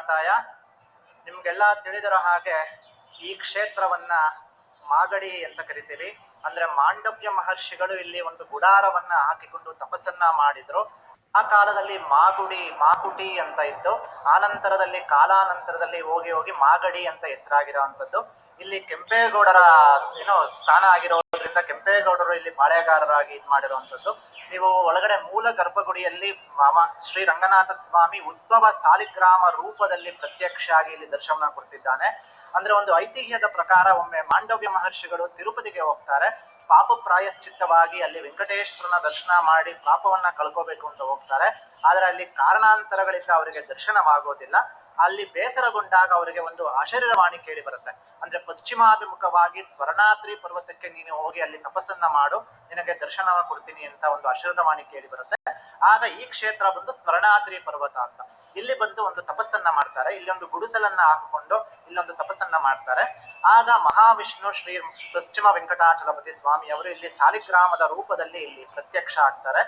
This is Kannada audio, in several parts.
ರಂಗನಾಥಾಯ ನಿಮ್ಗೆಲ್ಲ ತಿಳಿದಿರೋ ಹಾಗೆ ಈ ಕ್ಷೇತ್ರವನ್ನ ಮಾಗಡಿ ಅಂತ ಕರಿತೀವಿ ಅಂದ್ರೆ ಮಾಂಡವ್ಯ ಮಹರ್ಷಿಗಳು ಇಲ್ಲಿ ಒಂದು ಗುಡಾರವನ್ನ ಹಾಕಿಕೊಂಡು ತಪಸ್ಸನ್ನ ಮಾಡಿದ್ರು. ಆ ಕಾಲದಲ್ಲಿ ಮಾಗುಡಿ, ಮಾಕುಟಿ ಅಂತ ಇತ್ತು. ಆ ನಂತರದಲ್ಲಿ, ಕಾಲಾನಂತರದಲ್ಲಿ ಹೋಗಿ ಹೋಗಿ ಮಾಗಡಿ ಅಂತ ಹೆಸರಾಗಿರೋವಂಥದ್ದು. ಇಲ್ಲಿ ಕೆಂಪೇಗೌಡರ, ಏನೋ ಸ್ಥಾನ ಆಗಿರೋದ್ರಿಂದ ಕೆಂಪೇಗೌಡರು ಇಲ್ಲಿ ಪಾಳೆಗಾರರಾಗಿ ಇದ್ ಮಾಡಿರುವಂತದ್ದು ನೀವು ಒಳಗಡೆ ಮೂಲ ಗರ್ಭಗುಡಿಯಲ್ಲಿ ಮಾಮ ಶ್ರೀ ರಂಗನಾಥ ಸ್ವಾಮಿ ಉದ್ಭವ ಸಾಲಿಗ್ರಾಮ ರೂಪದಲ್ಲಿ ಪ್ರತ್ಯಕ್ಷ ಆಗಿ ಇಲ್ಲಿ ದರ್ಶನ ಕೊಡ್ತಿದ್ದಾನೆ. ಅಂದ್ರೆ ಒಂದು ಐತಿಹ್ಯದ ಪ್ರಕಾರ ಒಮ್ಮೆ ಮಾಂಡವ್ಯ ಮಹರ್ಷಿಗಳು ತಿರುಪತಿಗೆ ಹೋಗ್ತಾರೆ. ಪಾಪ ಪ್ರಾಯಶ್ಚಿತ್ತವಾಗಿ ಅಲ್ಲಿ ವೆಂಕಟೇಶ್ವರನ ದರ್ಶನ ಮಾಡಿ ಪಾಪವನ್ನ ಕಳ್ಕೋಬೇಕು ಅಂತ ಹೋಗ್ತಾರೆ. ಆದ್ರೆ ಅಲ್ಲಿ ಕಾರಣಾಂತರಗಳಿಂದ ಅವರಿಗೆ ದರ್ಶನವಾಗೋದಿಲ್ಲ. ಅಲ್ಲಿ ಬೇಸರಗೊಂಡಾಗ ಅವರಿಗೆ ಒಂದು ಅಶರೀರವಾಣಿ ಕೇಳಿ ಬರುತ್ತೆ. ಅಂದ್ರೆ ಪಶ್ಚಿಮಾಭಿಮುಖವಾಗಿ ಸ್ವರ್ಣಾದ್ರಿ ಪರ್ವತಕ್ಕೆ ನೀನು ಹೋಗಿ ಅಲ್ಲಿ ತಪಸ್ಸನ್ನ ಮಾಡು, ನಿನಗೆ ದರ್ಶನ ಕೊಡ್ತೀನಿ ಅಂತ ಒಂದು ಅಶರೀರವಾಣಿ ಕೇಳಿ ಬರುತ್ತೆ. ಆಗ ಈ ಕ್ಷೇತ್ರ ಬಂದು ಸ್ವರ್ಣಾದ್ರಿ ಪರ್ವತ ಅಂತ. ಇಲ್ಲಿ ಬಂದು ಒಂದು ತಪಸ್ಸನ್ನ ಮಾಡ್ತಾರೆ. ಇಲ್ಲಿ ಒಂದು ಗುಡಿಸಲನ್ನ ಹಾಕಿಕೊಂಡು ಇಲ್ಲೊಂದು ತಪಸ್ಸನ್ನ ಮಾಡ್ತಾರೆ. ಆಗ ಮಹಾವಿಷ್ಣು ಶ್ರೀ ಪಶ್ಚಿಮ ವೆಂಕಟಾಚಲಪತಿ ಸ್ವಾಮಿ ಅವರು ಇಲ್ಲಿ ಸಾಲಿಗ್ರಾಮದ ರೂಪದಲ್ಲಿ ಇಲ್ಲಿ ಪ್ರತ್ಯಕ್ಷ ಆಗ್ತಾರೆ.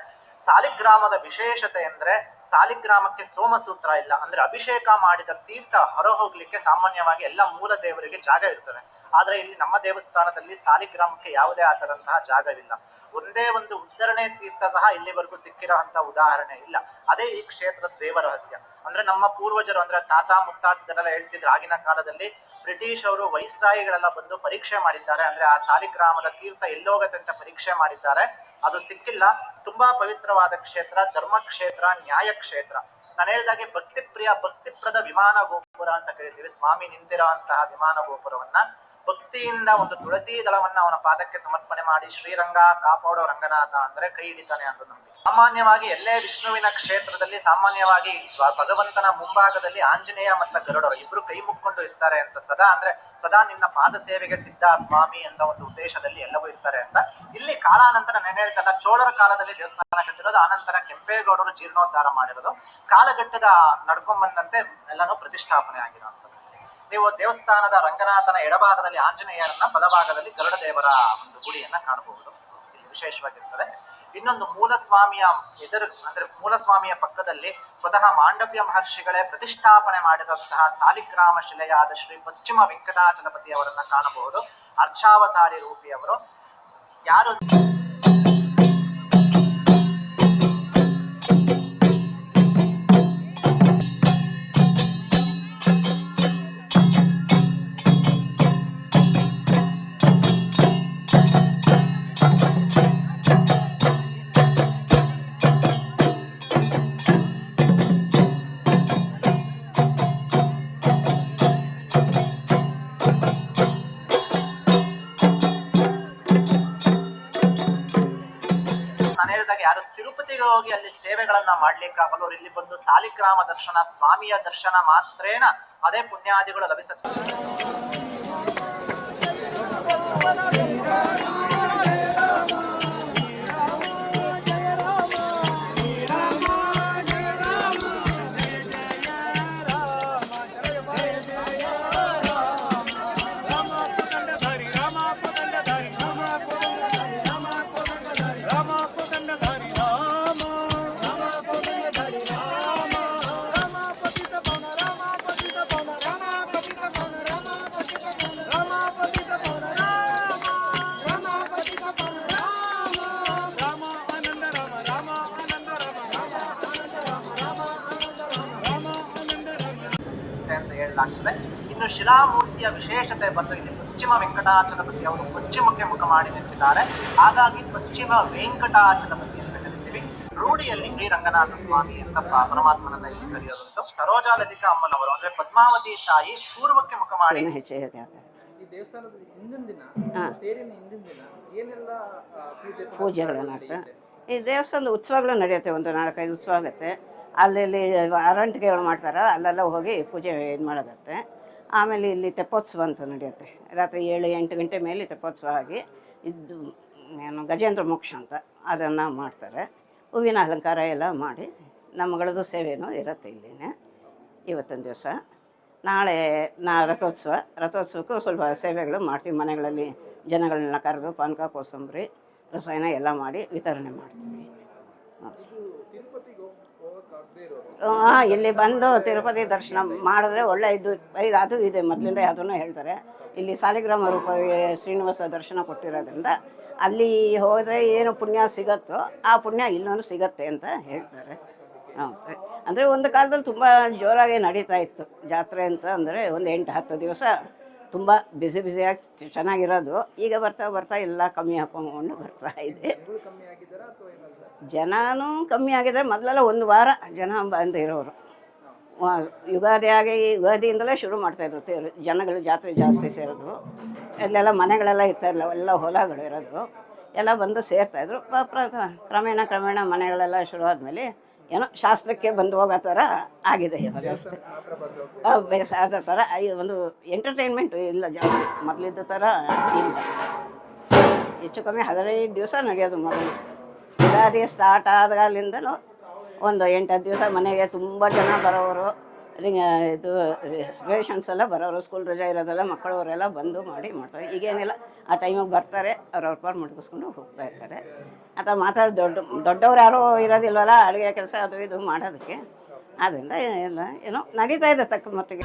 ಸಾಲಿಗ್ರಾಮದ ವಿಶೇಷತೆ ಅಂದ್ರೆ ಸಾಲಿಗ್ರಾಮಕ್ಕೆ ಸೋಮಸೂತ್ರ ಇಲ್ಲ. ಅಂದ್ರೆ ಅಭಿಷೇಕ ಮಾಡಿದ ತೀರ್ಥ ಹೊರ ಹೋಗ್ಲಿಕ್ಕೆ ಸಾಮಾನ್ಯವಾಗಿ ಎಲ್ಲ ಮೂಲ ದೇವರಿಗೆ ಜಾಗ ಇರ್ತದೆ. ಆದ್ರೆ ಇಲ್ಲಿ ನಮ್ಮ ದೇವಸ್ಥಾನದಲ್ಲಿ ಸಾಲಿಗ್ರಾಮಕ್ಕೆ ಯಾವುದೇ ಆತರಂತಹ ಜಾಗವಿಲ್ಲ. ಒಂದೇ ಒಂದು ಉದ್ಧರಣೆ ತೀರ್ಥ ಸಹ ಇಲ್ಲಿವರೆಗೂ ಸಿಕ್ಕಿರೋಂತ ಉದಾಹರಣೆ ಇಲ್ಲ. ಅದೇ ಈ ಕ್ಷೇತ್ರದ ದೇವ ರಹಸ್ಯ. ಅಂದ್ರೆ ನಮ್ಮ ಪೂರ್ವಜರು, ಅಂದ್ರೆ ತಾತ ಮುತ್ತಾತದರೆಲ್ಲ ಹೇಳ್ತಿದ್ರು. ಆಗಿನ ಕಾಲದಲ್ಲಿ ಬ್ರಿಟಿಷ್ ಅವರು ವೈಸ್ರಾಯಿಗಳೆಲ್ಲ ಬಂದು ಪರೀಕ್ಷೆ ಮಾಡಿದ್ದಾರೆ. ಅಂದ್ರೆ ಆ ಸಾಲಿಗ್ರಾಮದ ತೀರ್ಥ ಎಲ್ಲೋಗತ್ತೆ ಅಂತ ಪರೀಕ್ಷೆ ಮಾಡಿದ್ದಾರೆ. ಅದು ಸಿಕ್ಕಿಲ್ಲ. ತುಂಬಾ ಪವಿತ್ರವಾದ ಕ್ಷೇತ್ರ ಧರ್ಮ ಕ್ಷೇತ್ರ ನ್ಯಾಯ ಕ್ಷೇತ್ರ ನಾನು ಹೇಳಿದಾಗೆ ಭಕ್ತಿಪ್ರಿಯ, ಭಕ್ತಿಪ್ರದ ವಿಮಾನ ಗೋಪುರ ಅಂತ ಕರಿತೀವಿ, ಸ್ವಾಮಿ ನಿಂತಿರುವಂತಹ ವಿಮಾನ ಗೋಪುರವನ್ನ. ಭಕ್ತಿಯಿಂದ ಒಂದು ತುಳಸಿ ದಳವನ್ನ ಅವನ ಪಾದಕ್ಕೆ ಸಮರ್ಪಣೆ ಮಾಡಿ, ಶ್ರೀರಂಗ ಕಾಪಾಡೋ ರಂಗನಾಥ ಅಂದ್ರೆ ಕೈ ಹಿಡಿತಾನೆ ಅಂತ ನಂಬಿ ಸಾಮಾನ್ಯವಾಗಿ ಎಲ್ಲೇ ವಿಷ್ಣುವಿನ ಕ್ಷೇತ್ರದಲ್ಲಿ ಸಾಮಾನ್ಯವಾಗಿ ಭಗವಂತನ ಮುಂಭಾಗದಲ್ಲಿ ಆಂಜನೇಯ ಮತ್ತು ಗರುಡರು ಇಬ್ರು ಕೈ ಮುಕ್ಕೊಂಡು ಇರ್ತಾರೆ ಅಂತ ಸದಾ ಅಂದ್ರೆ ಸದಾ ನಿನ್ನ ಪಾದ ಸೇವೆಗೆ ಸಿದ್ಧ ಸ್ವಾಮಿ ಅಂತ ಒಂದು ಉದ್ದೇಶದಲ್ಲಿ ಎಲ್ಲವೂ ಇರ್ತಾರೆ ಅಂತ. ಇಲ್ಲಿ ಕಾಲಾನಂತರ ನಾನು ಹೇಳ್ತಲ್ಲ, ಚೋಳರ ಕಾಲದಲ್ಲಿ ದೇವಸ್ಥಾನ ಕಟ್ಟಿರೋದು, ಆನಂತರ ಕೆಂಪೇಗೌಡರು ಜೀರ್ಣೋದ್ಧಾರ ಮಾಡಿರೋದು. ಕಾಲಘಟ್ಟದ ನಡ್ಕೊಂಡ್ ಬಂದಂತೆ ಎಲ್ಲನೂ ಪ್ರತಿಷ್ಠಾಪನೆ ಆಗಿರೋಂಥದ್ದು ನೀವು ದೇವಸ್ಥಾನದ ರಂಗನಾಥನ ಎಡಭಾಗದಲ್ಲಿ ಆಂಜನೇಯರನ್ನ, ಬಲಭಾಗದಲ್ಲಿ ಗರುಡ ದೇವರ ಒಂದು ಗುಡಿಯನ್ನ ಕಾಣಬಹುದು. ಇಲ್ಲಿ ವಿಶೇಷವಾಗಿರ್ತದೆ. ಇನ್ನೊಂದು ಮೂಲಸ್ವಾಮಿಯ ಎದುರು, ಅಂದ್ರೆ ಮೂಲಸ್ವಾಮಿಯ ಪಕ್ಕದಲ್ಲಿ ಸ್ವತಃ ಮಾಂಡವ್ಯ ಮಹರ್ಷಿಗಳೇ ಪ್ರತಿಷ್ಠಾಪನೆ ಮಾಡಿದಂತಹ ಸಾಲಿಗ್ರಾಮ ಶಿಲೆಯಾದ ಶ್ರೀ ಪಶ್ಚಿಮ ವೆಂಕಟಾಚಲಪತಿ ಅವರನ್ನ ಕಾಣಬಹುದು. ಅರ್ಚಾವತಾರಿ ರೂಪಿಯವರು. ಯಾರು ತಿರುಪತಿಗೆ ಹೋಗಿ ಅಲ್ಲಿ ಸೇವೆಗಳನ್ನ ಮಾಡ್ಲಿಕ್ಕಾಗಲ್ಲ ಇಲ್ಲಿ ಬಂದು ಸಾಲಿಗ್ರಾಮ ದರ್ಶನ, ಸ್ವಾಮಿಯ ದರ್ಶನ ಮಾತ್ರೇನ ಅದೇ ಪುಣ್ಯಾದಿಗಳು ಲಭಿಸುತ್ತೆ. ಹೇಳಲಾಗ್ತದೆ ಇನ್ನು ಶಿಲಾಮೂರ್ತಿಯ ವಿಶೇಷತೆ ಬಂದು ಇಲ್ಲಿ ಪಶ್ಚಿಮ ವೆಂಕಟಾಚಲಪತಿ ಅವರು ಪಶ್ಚಿಮಕ್ಕೆ ಮುಖ ಮಾಡಿ ನಿಂತಿದ್ದಾರೆ. ಹಾಗಾಗಿ ಪಶ್ಚಿಮ ವೆಂಕಟಾಚಲಪತಿ ಅಂತ ಕರಿತೀವಿ. ರೂಢಿಯಲ್ಲಿ ಶ್ರೀ ರಂಗನಾಥ ಸ್ವಾಮಿ ಅಂತ ಪರಮಾತ್ಮನನ್ನ ಇಲ್ಲಿ ಕರೆಯೋದುಂಟು ಸರೋಜಾ ಲಲಿತಾ ಅಮ್ಮನವರು ಅಂದ್ರೆ ಪದ್ಮಾವತಿ ತಾಯಿ ಪೂರ್ವಕ್ಕೆ ಮುಖ ಮಾಡಿ ಈ ದೇವಸ್ಥಾನದ ಹಿಂದಿನ ದಿನ. ತೇರಿನ ಹಿಂದಿನ ದಿನ ಏನೆಲ್ಲ ಪೂಜೆ ಪೂಜೆಗಳು ಮಾಡ್ತಾರೆ ಈ ದೇವಸ್ಥಾನದ ಉತ್ಸವಗಳು ನಡೆಯುತ್ತೆ ಒಂದು ನಾಲ್ಕೈದು ಉತ್ಸವ ಆಗುತ್ತೆ. ಅಲ್ಲಿ ಅರಂಟಿಕೆಗಳು ಮಾಡ್ತಾರೆ, ಅಲ್ಲೆಲ್ಲ ಹೋಗಿ ಪೂಜೆ ಇದು ಮಾಡೋದತ್ತೆ. ಆಮೇಲೆ ಇಲ್ಲಿ ತೆಪ್ಪೋತ್ಸವ ಅಂತ ನಡೆಯುತ್ತೆ. ರಾತ್ರಿ ಏಳು ಎಂಟು ಗಂಟೆ ಮೇಲೆ ತೆಪ್ಪೋತ್ಸವ ಆಗಿ ಇದು ಏನು ಗಜೇಂದ್ರ ಮೋಕ್ಷ ಅಂತ ಅದನ್ನು ಮಾಡ್ತಾರೆ. ಹೂವಿನ ಅಲಂಕಾರ ಎಲ್ಲ ಮಾಡಿ ನಮ್ಮಗಳದ್ದು ಸೇವೆಯೂ ಇರುತ್ತೆ ಇಲ್ಲಿನೇ ಇವತ್ತಿನ ದಿವಸ. ನಾಳೆ ನಾ ರಥೋತ್ಸವ, ರಥೋತ್ಸವಕ್ಕೂ ಸ್ವಲ್ಪ ಸೇವೆಗಳು ಮಾಡ್ತೀವಿ. ಮನೆಗಳಲ್ಲಿ ಜನಗಳನ್ನೆಲ್ಲ ಕರೆದು ಪಾನಕ, ಕೋಸಂಬರಿ, ರಸಾಯನ ಎಲ್ಲ ಮಾಡಿ ವಿತರಣೆ ಮಾಡ್ತೀವಿ. ಆ, ಇಲ್ಲಿ ಬಂದು ತಿರುಪತಿ ದರ್ಶನ ಮಾಡಿದ್ರೆ ಒಳ್ಳೆ ಇದು ಇದು ಅದು ಇದೆ. ಮೊದಲಿಂದ ಅದನ್ನು ಹೇಳ್ತಾರೆ. ಇಲ್ಲಿ ಸಾಲಿಗ್ರಾಮ ರೂಪ ಶ್ರೀನಿವಾಸ ದರ್ಶನ ಕೊಟ್ಟಿರೋದ್ರಿಂದ ಅಲ್ಲಿ ಹೋದರೆ ಏನು ಪುಣ್ಯ ಸಿಗತ್ತೋ ಆ ಪುಣ್ಯ ಇಲ್ಲೂ ಸಿಗತ್ತೆ ಅಂತ ಹೇಳ್ತಾರೆ. ಹೌದು. ಅಂದರೆ ಒಂದು ಕಾಲದಲ್ಲಿ ತುಂಬ ಜೋರಾಗಿ ನಡೀತಾ ಇತ್ತು ಜಾತ್ರೆ ಅಂತ ಅಂದರೆ ಒಂದು ಎಂಟು ಹತ್ತು ದಿವಸ ತುಂಬ ಬಿಸಿ ಬಿಸಿಯಾಗಿ ಚೆನ್ನಾಗಿರೋದು. ಈಗ ಬರ್ತಾ ಬರ್ತಾ ಎಲ್ಲ ಕಮ್ಮಿ ಹಾಕೊಂಡು ಬರ್ತಾ ಇದೆ. ಕಮ್ಮಿ ಆಗಿದ್ದಾರಾ ಜನನೂ ಕಮ್ಮಿ ಆಗಿದ್ರೆ ಮೊದಲೆಲ್ಲ ಒಂದು ವಾರ ಜನ ಬಂದು ಇರೋರು. ಯುಗಾದಿ ಆಗಿ ಯುಗಾದಿಯಿಂದಲೇ ಶುರು ಮಾಡ್ತಾಯಿದ್ರು ತೇರು ಜನಗಳು ಜಾತ್ರೆ ಜಾಸ್ತಿ ಸೇರೋದು ಅಲ್ಲೆಲ್ಲ ಮನೆಗಳೆಲ್ಲ ಇರ್ತಾ ಇಲ್ಲ ಎಲ್ಲ ಹೊಲಗಳು ಇರೋದು. ಎಲ್ಲ ಬಂದು ಸೇರ್ತಾಯಿದ್ರು ಕ್ರಮೇಣ ಕ್ರಮೇಣ ಮನೆಗಳೆಲ್ಲ ಶುರು ಆದಮೇಲೆ ಏನೋ ಶಾಸ್ತ್ರಕ್ಕೆ ಬಂದು ಹೋಗೋ ಥರ ಆಗಿದೆ ಇವಾಗ ಅದೇ ಥರ ಈ ಒಂದು ಎಂಟರ್ಟೈನ್ಮೆಂಟು ಇಲ್ಲ ಜಾಸ್ತಿ. ಮೊದಲಿದ್ದ ಥರ ಇಲ್ಲ. ಹೆಚ್ಚು ಕಮ್ಮಿ ಹದಿನೈದು ದಿವಸ ನಡೆಯೋದು ಮೊದಲು. ಯುಗಾದಿ ಸ್ಟಾರ್ಟ್ ಆದಾಗಲಿಂದಲೂ ಒಂದು ಎಂಟತ್ತು ದಿವಸ ಮನೆಗೆ ತುಂಬ ಜನ ಬರೋರು. ರಿ- ಇದು, ರಿಲೇಷನ್ಸ್ ಎಲ್ಲ ಬರೋರು ಸ್ಕೂಲ್ ರಜೆ ಇರೋದೆಲ್ಲ ಮಕ್ಕಳವರೆಲ್ಲ ಬಂದು ಮಾಡಿ ಮಾಡ್ತಾರೆ. ಈಗೇನಿಲ್ಲ ಆ ಟೈಮಿಗೆ ಬರ್ತಾರೆ ಅವ್ರವ್ರ ಪಾರ್ ಮುಟ್ಕಿಸ್ಕೊಂಡು ಹೋಗ್ತಾ ಇರ್ತಾರೆ. ಅಥವಾ ಮಾತಾಡಿ ದೊಡ್ಡ, ದೊಡ್ಡವ್ರು ಯಾರೋ ಇರೋದಿಲ್ವಲ್ಲ, ಅಡುಗೆ ಕೆಲಸ ಅದು ಇದು ಮಾಡೋದಕ್ಕೆ. ಆದ್ದರಿಂದ ಎಲ್ಲ ಏನೋ ನಡೀತಾ ಇದೆ ತಕ್ಕ ಮಟ್ಟಿಗೆ.